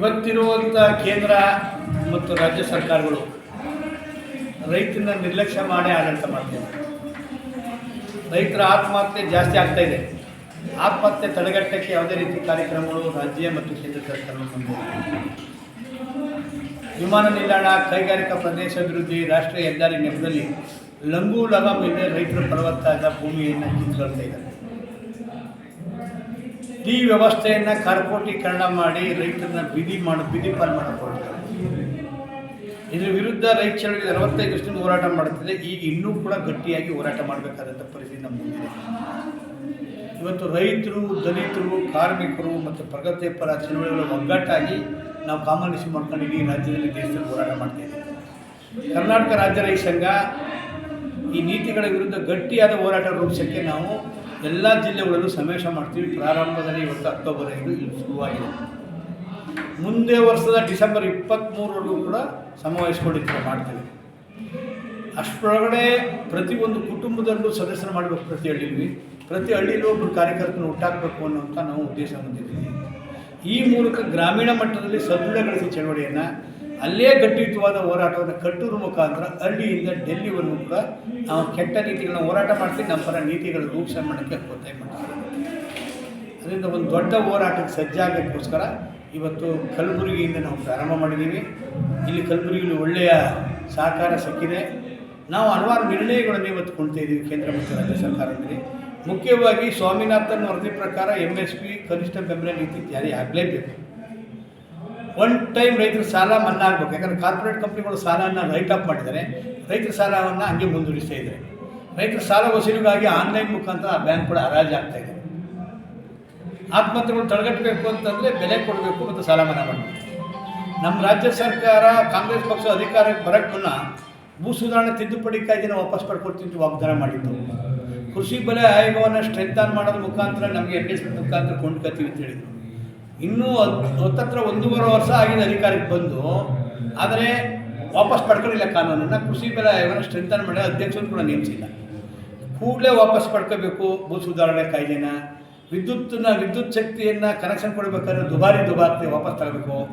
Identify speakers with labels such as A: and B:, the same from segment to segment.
A: ಇವತ್ತಿರುವಂಥ ಕೇಂದ್ರ ಮತ್ತು ರಾಜ್ಯ ಸರ್ಕಾರಗಳು ರೈತನ ನಿರ್ಲಕ್ಷ್ಯ ಮಾಡಿ ಆಡಳಿತ ಮಾಡ್ತವೆ ರೈತರ ಆತ್ಮಹತ್ಯೆ ಜಾಸ್ತಿ ಆಗ್ತಾ ಇದೆ. ಆತ್ಮಹತ್ಯೆ ತಡೆಗಟ್ಟಕ್ಕೆ ಯಾವುದೇ ರೀತಿ ಕಾರ್ಯಕ್ರಮಗಳು ರಾಜ್ಯ ಮತ್ತು ಕೇಂದ್ರ ಸರ್ಕಾರಗಳು ವಿಮಾನ ನಿಲ್ದಾಣ, ಕೈಗಾರಿಕಾ ಪ್ರದೇಶ ಅಭಿವೃದ್ಧಿ, ರಾಷ್ಟ್ರೀಯ ಹೆದ್ದಾರಿ ನೆಪದಲ್ಲಿ ಲಂಗು ಲಗಾಮ್ ಇದೆ ರೈತರ ಫಲವತ್ತಾದ ಭೂಮಿಯನ್ನು ಕಿತ್ಕೊಳ್ತಾ ಈ ವ್ಯವಸ್ಥೆಯನ್ನು ಕಾರ್ಪೋಟೀಕರಣ ಮಾಡಿ ರೈತರನ್ನ ಬಿದಿ ಮಾಡಿ, ಬಿದಿ ಪಾಲ್ ಮಾಡಿಕೊಳ್ತಾರೆ ಇದ್ರ ವಿರುದ್ಧ ರೈತ ಚಳವಳಿ ಅರವತ್ತೈದು ವರ್ಷದಿಂದ ಹೋರಾಟ ಮಾಡುತ್ತಿದೆ. ಈಗ ಇನ್ನೂ ಕೂಡ ಗಟ್ಟಿಯಾಗಿ ಹೋರಾಟ ಮಾಡಬೇಕಾದಂಥ ಪರಿಸ್ಥಿತಿ ನಮ್ಮ ಮುಂದಿದೆ ಇವತ್ತು ರೈತರು, ದಲಿತರು, ಕಾರ್ಮಿಕರು ಮತ್ತು ಪ್ರಗತಿಪರ ಚಳವಳಿಗಳ ಒಗ್ಗಟ್ಟಾಗಿ ನಾವು ಕಾಮನ್ ಇಶ್ಯೂ ಮಾಡ್ಕೊಂಡು ಇಡೀ ರಾಜ್ಯದಲ್ಲಿ, ದೇಶದಲ್ಲಿ ಹೋರಾಟ ಮಾಡ್ತಾ ಇದ್ದೀವಿ. ಕರ್ನಾಟಕ ರಾಜ್ಯ ರೈತ ಸಂಘ ಈ ನೀತಿಗಳ ವಿರುದ್ಧ ಗಟ್ಟಿಯಾದ ಹೋರಾಟ ರೂಪಿಸೋಕ್ಕೆ ನಾವು ಎಲ್ಲ ಜಿಲ್ಲೆಗಳಲ್ಲೂ ಸಮಾವೇಶ ಮಾಡ್ತೀವಿ. ಪ್ರಾರಂಭದಲ್ಲಿ ಇವತ್ತು ಅಕ್ಟೋಬರ್ ಐದು ಇಲ್ಲಿ ಶುರುವಾಗಿದೆ. ಮುಂದೆ ವರ್ಷದ ಡಿಸೆಂಬರ್ ಇಪ್ಪತ್ತ್ಮೂರವರೆಗೂ ಕೂಡ ಸಮಾವೇಶಗಳು ಮಾಡ್ತೀವಿ. ಅಷ್ಟರೊಳಗಡೆ ಪ್ರತಿಯೊಂದು ಕುಟುಂಬದಲ್ಲೂ ಸದಸ್ಯರು ಮಾಡಬೇಕು ಪ್ರತಿ ಹಳ್ಳಿಲಿ ಪ್ರತಿ ಹಳ್ಳಿಲೂ ಒಬ್ಬರು ಕಾರ್ಯಕರ್ತನ ಹುಟ್ಟಾಕಬೇಕು ಅನ್ನೋಂಥ ನಾವು ಉದ್ದೇಶ ಹೊಂದಿದ್ದೀವಿ. ಈ ಮೂಲಕ ಗ್ರಾಮೀಣ ಮಟ್ಟದಲ್ಲಿ ಸದೃಢಗೊಳಿಸಿ ಚಳವಳಿಯನ್ನು ಅಲ್ಲೇ ಗಟ್ಟಿಯುತವಾದ ಹೋರಾಟವನ್ನು ಕಟ್ಟುವ ಮುಖಾಂತರ ಹಳ್ಳಿಯಿಂದ ಡೆಲ್ಲಿವರೆಗೂ ಕೂಡ ನಾವು ಕೆಟ್ಟ ನೀತಿಗಳನ್ನ ಹೋರಾಟ ಮಾಡ್ತೀವಿ, ನಮ್ಮ ಪರ ನೀತಿಗಳ ರೂಪಿಸ ಮಾಡೋಕ್ಕೆ ಮಾಡ್ತೀವಿ ಅದರಿಂದ ಒಂದು ದೊಡ್ಡ ಹೋರಾಟಕ್ಕೆ ಸಜ್ಜಾಗೋಕ್ಕೋಸ್ಕರ ಇವತ್ತು ಕಲಬುರಗಿಯಿಂದ ನಾವು ಪ್ರಾರಂಭ ಮಾಡಿದ್ದೀವಿ. ಇಲ್ಲಿ ಕಲಬುರಗಿಯಲ್ಲಿ ಒಳ್ಳೆಯ ಸಹಕಾರ ಸಿಕ್ಕಿದೆ. ನಾವು ಹಲವಾರು ನಿರ್ಣಯಗಳನ್ನು ಇವತ್ತು ಕೊಡ್ತಾ ಇದ್ದೀವಿ ಕೇಂದ್ರ ಮತ್ತು ರಾಜ್ಯ ಸರ್ಕಾರದಲ್ಲಿ. ಮುಖ್ಯವಾಗಿ ಸ್ವಾಮಿನಾಥನ್ ವರದಿ ಪ್ರಕಾರ ಎಂ ಎಸ್ ಪಿ ಕನಿಷ್ಠ ಬೆಂಬಲ ನೀತಿ ಜಾರಿ ಆಗಲೇಬೇಕು. ಒನ್ ಟೈಮ್ ರೈತರ ಸಾಲ ಮನ್ನಾ ಆಗಬೇಕು ಯಾಕಂದರೆ ಕಾರ್ಪೊರೇಟ್ ಕಂಪ್ನಿಗಳು ಸಾಲವನ್ನು ರೈಟ್ ಅಪ್ ಮಾಡಿದ್ದಾರೆ. ರೈತರ ಸಾಲವನ್ನು ಹಂಗೆ ಮುಂದುವರಿಸ್ತಾ ಇದ್ದಾರೆ. ರೈತರ ಸಾಲ ವಸೂಲಿಗಾಗಿ ಆನ್ಲೈನ್ ಮುಖಾಂತರ ಆ ಬ್ಯಾಂಕ್ ಕೂಡ ಹರಾಜು ಆಗ್ತಾ ಇದೆ. ಆತ್ಮಹತ್ಯೆಗಳು ತಡೆಗಟ್ಟಬೇಕು ಅಂತಂದರೆ ಬೆಲೆ ಕೊಡಬೇಕು ಮತ್ತು ಸಾಲ ಮನ್ನಾ ಮಾಡಬೇಕು. ನಮ್ಮ ರಾಜ್ಯ ಸರ್ಕಾರ, ಕಾಂಗ್ರೆಸ್ ಪಕ್ಷ ಅಧಿಕಾರಕ್ಕೆ ಬರೋಕ್ಕೆ ಮುನ್ನ ಭೂ ಸುಧಾರಣೆ ತಿದ್ದುಪಡಿ ಕಾಯ್ದೆನ ವಾಪಸ್ ಪಡ್ಕೊಡ್ತೀನಿ ವಾಗ್ದಾನ ಮಾಡಿದ್ದು. ಕೃಷಿ ಬೆಲೆ ಆಯೋಗವನ್ನು ಸ್ಟ್ರೆಂಥನ್ ಮಾಡೋದ್ರ ಮುಖಾಂತರ ನಮಗೆ ಎಸ್ ಮುಖಾಂತರ ಕೊಂಡ್ಕೊತೀವಿ ಅಂತ ಹೇಳಿದರು. ಇನ್ನೂ ಹತ್- ಹತ್ತತ್ರ ಒಂದೂವರೆ ವರ್ಷ ಆಗಿದೆ ಅಧಿಕಾರಕ್ಕೆ ಬಂದು, ಆದರೆ ವಾಪಸ್ ಪಡ್ಕೊಂಡಿಲ್ಲ ಕಾನೂನನ್ನು. ಕೃಷಿ ಬೆಲೆ ಆಯೋಗನ ಸ್ಟ್ರೆಂಥನ್ ಮಾಡಿ ಅಧ್ಯಕ್ಷರು ಕೂಡ ನೇಮಿಸಿಲ್ಲ. ಕೂಡಲೇ ವಾಪಸ್ ಪಡ್ಕೋಬೇಕು, ಭೂ ಸುಧಾರಣೆ ಕಾಯ್ದೆನ. ವಿದ್ಯುತ್ತನ್ನ ವಿದ್ಯುತ್ ಶಕ್ತಿಯನ್ನು ಕನೆಕ್ಷನ್ ಕೊಡಬೇಕಾದ್ರೆ ದುಬಾರಿ ದುಬಾರಿ ವಾಪಸ್ ತಗೋಬೇಕು.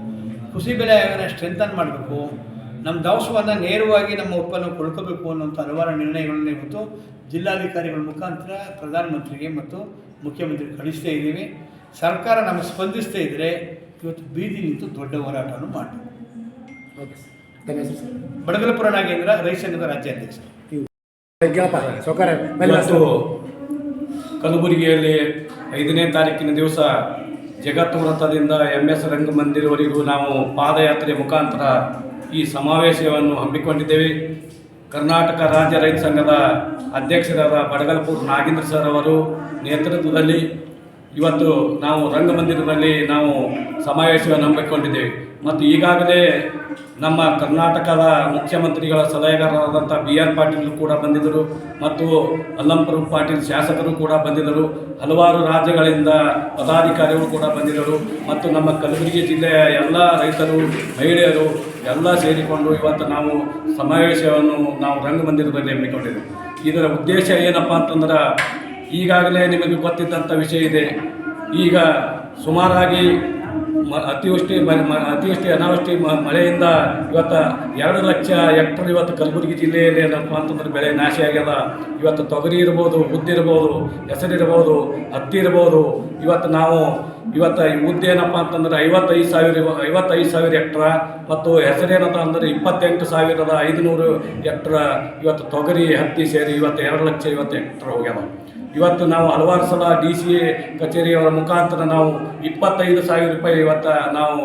A: ಕೃಷಿ ಬೆಲೆ ಆಯೋಗನ ಸ್ಟ್ರೆಂಥನ್ ಮಾಡಬೇಕು. ನಮ್ಮ ದವಸವನ್ನು ನೇರವಾಗಿ ನಮ್ಮ ಉತ್ಪನ್ನ ಕೊಡ್ಕೋಬೇಕು ಅನ್ನೋಂಥ ಹಲವಾರು ನಿರ್ಣಯಗಳನ್ನ ಇವತ್ತು ಜಿಲ್ಲಾಧಿಕಾರಿಗಳ ಮುಖಾಂತರ ಪ್ರಧಾನಮಂತ್ರಿಗೆ ಮತ್ತು ಮುಖ್ಯಮಂತ್ರಿ ಕಳಿಸ್ತಾ ಇದ್ದೀವಿ. ಸರ್ಕಾರ ನಮಗೆ ಸ್ಪಂದಿಸ್ತಾ ಇದ್ದರೆ ಇವತ್ತು ಬೀದಿ ನಿಂತು ದೊಡ್ಡ ಹೋರಾಟವನ್ನು ಮಾಡಿ
B: ಓಕೆ
A: ಬಡಗಲಪುರ ನಾಗೇಂದ್ರ ರೈತ ಸಂಘದ
B: ರಾಜ್ಯಾಧ್ಯಕ್ಷ
C: ಇವತ್ತು ಕಲಬುರಗಿಯಲ್ಲಿ ಐದನೇ ತಾರೀಕಿನ ದಿವಸ ಜಗತ್ತು ವೃತ್ತದಿಂದ ಎಂ ಎಸ್ ರಂಗಮಂದಿರವರೆಗೂ ನಾವು ಪಾದಯಾತ್ರೆ ಮುಖಾಂತರ ಈ ಸಮಾವೇಶವನ್ನು ಹಮ್ಮಿಕೊಂಡಿದ್ದೇವೆ. ಕರ್ನಾಟಕ ರಾಜ್ಯ ರೈತ ಸಂಘದ ಅಧ್ಯಕ್ಷರಾದ ಬಡಗಲಪುರ ನಾಗೇಂದ್ರ ಸರ್ ಅವರು ನೇತೃತ್ವದಲ್ಲಿ ಇವತ್ತು ನಾವು ರಂಗಮಂದಿರದಲ್ಲಿ ನಾವು ಸಮಾವೇಶವನ್ನು ಹಮ್ಮಿಕೊಂಡಿದ್ದೇವೆ. ಮತ್ತು ಈಗಾಗಲೇ ನಮ್ಮ ಕರ್ನಾಟಕದ ಮುಖ್ಯಮಂತ್ರಿಗಳ ಸಲಹೆಗಾರರಾದಂಥ ಬಿ ಆರ್ ಪಾಟೀಲ್ ಕೂಡ ಬಂದಿದ್ದರು. ಮತ್ತು ಅಲ್ಲಂಪುರ ಪಾಟೀಲ್ ಶಾಸಕರು ಕೂಡ ಬಂದಿದ್ದರು. ಹಲವಾರು ರಾಜ್ಯಗಳಿಂದ ಪದಾಧಿಕಾರಿಗಳು ಕೂಡ ಬಂದಿದ್ದರು. ಮತ್ತು ನಮ್ಮ ಕಲಬುರಗಿ ಜಿಲ್ಲೆಯ ಎಲ್ಲ ರೈತರು, ಮಹಿಳೆಯರು ಎಲ್ಲ ಸೇರಿಕೊಂಡು ಇವತ್ತು ನಾವು ಸಮಾವೇಶವನ್ನು ನಾವು ರಂಗಮಂದಿರದಲ್ಲಿ ಹಮ್ಮಿಕೊಂಡಿದ್ದೆವು. ಇದರ ಉದ್ದೇಶ ಏನಪ್ಪ ಅಂತಂದ್ರೆ ಈಗಾಗಲೇ ನಿಮಗೆ ಗೊತ್ತಿದ್ದಂಥ ವಿಷಯ ಇದೆ. ಈಗ ಸುಮಾರಾಗಿ ಮ, ಅತಿವೃಷ್ಟಿ ಮ- ಅತಿವೃಷ್ಟಿ ಅನಾವೃಷ್ಟಿ ಮಳೆಯಿಂದ ಇವತ್ತು ಎರಡು ಲಕ್ಷ ಹೆಕ್ಟರ್ ಇವತ್ತು ಕಲಬುರಗಿ ಜಿಲ್ಲೆಯಲ್ಲಿ ಏನಪ್ಪ ಅಂತಂದ್ರೆ ಬೆಳೆ ನಾಶ ಆಗ್ಯದ. ಇವತ್ತು ತೊಗರಿ ಇರ್ಬೋದು, ಉದ್ದಿರ್ಬೋದು, ಹೆಸರಿರ್ಬೋದು, ಹತ್ತಿ ಇರ್ಬೋದು. ಇವತ್ತು ನಾವು ಇವತ್ತು ಈ ಉದ್ದು ಏನಪ್ಪ ಅಂತಂದ್ರೆ ಐವತ್ತೈದು ಸಾವಿರ ಐವತ್ತೈದು ಸಾವಿರ ಎಕ್ಟ್ರ ಮತ್ತು ಹೆಸರೇನಪ್ಪ ಅಂದ್ರೆ ಇಪ್ಪತ್ತೆಂಟು ಸಾವಿರದ ಐದುನೂರು ಎಕ್ಟ್ರ ಇವತ್ತು ತೊಗರಿ, ಹತ್ತಿ ಸೇರಿ ಇವತ್ತು ಎರಡು ಲಕ್ಷ ಐವತ್ತು ಹೆಕ್ಟ್ರ್ ಹೋಗ್ಯಾವ. ಇವತ್ತು ನಾವು ಹಲವಾರು ಸಲ ಡಿ ಸಿ ಎ ಕಚೇರಿಯವರ ಮುಖಾಂತರ ನಾವು ಇಪ್ಪತ್ತೈದು ಸಾವಿರ ರೂಪಾಯಿ ಇವತ್ತು ನಾವು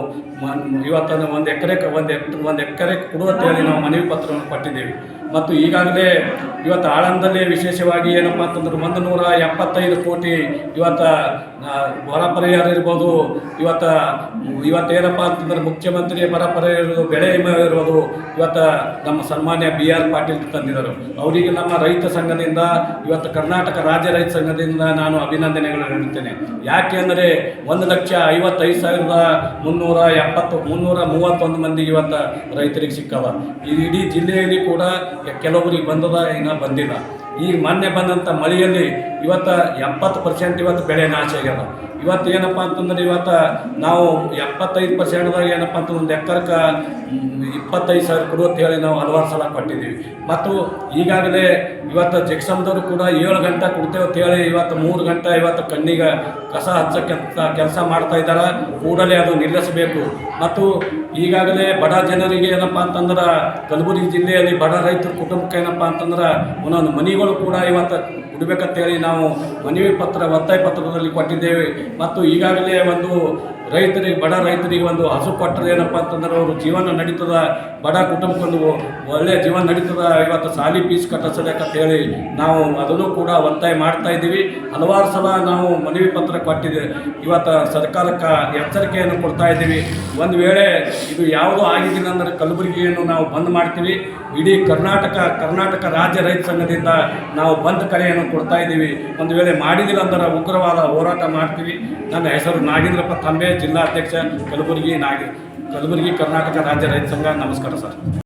C: ಇವತ್ತನ್ನು ಒಂದು ಎಕರೆ ಒಂದು ಎಕ್ ಒಂದು ಎಕರೆ ಕೊಡುವಂತೇಳಿ ನಾವು ಮನವಿ ಪತ್ರವನ್ನು ಕೊಟ್ಟಿದ್ದೇವೆ. ಮತ್ತು ಈಗಾಗಲೇ ಇವತ್ತು ಆಳಂದಲ್ಲಿ ವಿಶೇಷವಾಗಿ ಏನಪ್ಪ ಅಂತಂದ್ರೆ ಒಂದು ನೂರ ಎಪ್ಪತ್ತೈದು ಕೋಟಿ ಇವತ್ತು ಬರ ಪರಿಹಾರ ಇರ್ಬೋದು. ಇವತ್ತು ಏನಪ್ಪ ಅಂತಂದ್ರೆ ಮುಖ್ಯಮಂತ್ರಿ ಬರ ಪರಿಹಾರ ಬೆಳೆ ವಿಮೆ ಇರ್ಬೋದು ಇವತ್ತು ನಮ್ಮ ಸನ್ಮಾನ್ಯ ಬಿ ಆರ್ ಪಾಟೀಲ್ ತಂದಿದ್ದರು ಅವರಿಗೆ ನಮ್ಮ ರೈತ ಸಂಘದಿಂದ, ಇವತ್ತು ಕರ್ನಾಟಕ ರಾಜ್ಯ ರೈತ ಸಂಘದಿಂದ ನಾನು ಅಭಿನಂದನೆಗಳು ನೀಡುತ್ತೇನೆ ಯಾಕೆ ಅಂದರೆ ಒಂದು ಲಕ್ಷ ಐವತ್ತೈದು ಸಾವಿರದ ಮುನ್ನೂರ ಎಪ್ಪತ್ತು, ಮುನ್ನೂರ ಮೂವತ್ತೊಂದು ಮಂದಿಗೆ ಇವತ್ತು ರೈತರಿಗೆ ಸಿಕ್ಕವ. ಈ ಇಡೀ ಜಿಲ್ಲೆಯಲ್ಲಿ ಕೂಡ ಕೆಲವರಿಗೆ ಬಂದದ, ಇನ್ನೂ ಬಂದಿಲ್ಲ. ಈಗ ಮೊನ್ನೆ ಬಂದಂಥ ಮಳೆಯಲ್ಲಿ ಇವತ್ತು ಎಪ್ಪತ್ತು ಪರ್ಸೆಂಟ್ ಇವತ್ತು ಬೆಳೆ ನಾಶ ಆಗ್ಯದ. ಇವತ್ತು ಏನಪ್ಪ ಅಂತಂದ್ರೆ ಇವತ್ತು ನಾವು ಎಪ್ಪತ್ತೈದು ಪರ್ಸೆಂಟ್ದಾಗ ಏನಪ್ಪ ಅಂತಂದ್ರೆ ಒಂದು ಎಕರೆಕ್ಕೆ ಇಪ್ಪತ್ತೈದು ಸಾವಿರ ಕೊಡು ಅಂತ ಹೇಳಿ ನಾವು ಹಲವಾರು ಸಲ ಕೊಟ್ಟಿದ್ದೀವಿ. ಮತ್ತು ಈಗಾಗಲೇ ಇವತ್ತು ಜಗ್ಸಮ್ದವರು ಕೂಡ ಏಳು ಗಂಟೆ ಕೊಡ್ತೇವೆ ಅಂತ ಹೇಳಿ ಇವತ್ತು ಮೂರು ಗಂಟೆ ಇವತ್ತು ಕಣ್ಣಿಗೆ ಕಸ ಹಚ್ಚಕ್ಕೆ ಕೆಲಸ ಮಾಡ್ತಾ ಇದ್ದಾರೆ. ಕೂಡಲೇ ಅದು ನಿಲ್ಲಿಸಬೇಕು. ಮತ್ತು ಈಗಾಗಲೇ ಬಡ ಜನರಿಗೆ ಏನಪ್ಪ ಅಂತಂದ್ರೆ ಕಲಬುರಗಿ ಜಿಲ್ಲೆಯಲ್ಲಿ ಬಡ ರೈತರ ಕುಟುಂಬಕ್ಕೆ ಏನಪ್ಪ ಅಂತಂದ್ರೆ ಒಂದೊಂದು ಮನೆಗಳು ಕೂಡ ಇವತ್ತು ಕೊಡಬೇಕಂತೇಳಿ ನಾವು ಮನವಿ ಪತ್ರ ಒತ್ತಾಯ ಪತ್ರದಲ್ಲಿ ಕೊಟ್ಟಿದ್ದೇವೆ. ಮತ್ತು ಈಗಾಗಲೇ ಒಂದು ರೈತರಿಗೆ ಬಡ ರೈತರಿಗೆ ಒಂದು ಹಸು ಕೊಟ್ಟರೆ ಏನಪ್ಪ ಅಂತಂದ್ರೆ ಅವರು ಜೀವನ ನಡೀತದ, ಬಡ ಕುಟುಂಬಕ್ಕೊಂದು ಒಳ್ಳೆಯ ಜೀವನ ನಡೀತದ, ಇವತ್ತು ಸಾಲಿ ಪೀಸ್ ಕಟ್ಟಿಸಬೇಕಂತ ಹೇಳಿ ನಾವು ಅದನ್ನು ಕೂಡ ಒತ್ತಾಯ ಮಾಡ್ತಾ ಇದ್ದೀವಿ. ಹಲವಾರು ಸಲ ನಾವು ಮನವಿ ಪತ್ರ ಕೊಟ್ಟಿದ್ದೀವಿ ಇವತ್ತು ಸರ್ಕಾರಕ್ಕೆ ಎಚ್ಚರಿಕೆಯನ್ನು ಕೊಡ್ತಾ ಇದ್ದೀವಿ. ಒಂದು ವೇಳೆ ಇದು ಯಾವುದೋ ಆಗಿದ್ದಿಲ್ಲ ಅಂದರೆ ಕಲಬುರಗಿಯನ್ನು ನಾವು ಬಂದ್ ಮಾಡ್ತೀವಿ. ಇಡೀ ಕರ್ನಾಟಕ ಕರ್ನಾಟಕ ರಾಜ್ಯ ರೈತ ಸಂಘದಿಂದ ನಾವು ಬಂದ್ ಕರೆಯನ್ನು ಕೊಡ್ತಾ ಇದ್ದೀವಿ. ಒಂದು ವೇಳೆ ಮಾಡಿದಿಲ್ಲ ಅಂದ್ರೆ ಉಗ್ರವಾದ ಹೋರಾಟ ಮಾಡ್ತೀವಿ. ನನ್ನ ಹೆಸರು ನಾಗೇಂದ್ರಪ್ಪ ತಂಬೆ. ಜಿಲ್ಲಾಧ್ಯಕ್ಷ ಕಲಬುರಗಿ ನಾಗಿ ಕಲಬುರಗಿ ಕರ್ನಾಟಕ ರಾಜ್ಯ ರೈತ ಸಂಘ ನಮಸ್ಕಾರ ಸರ್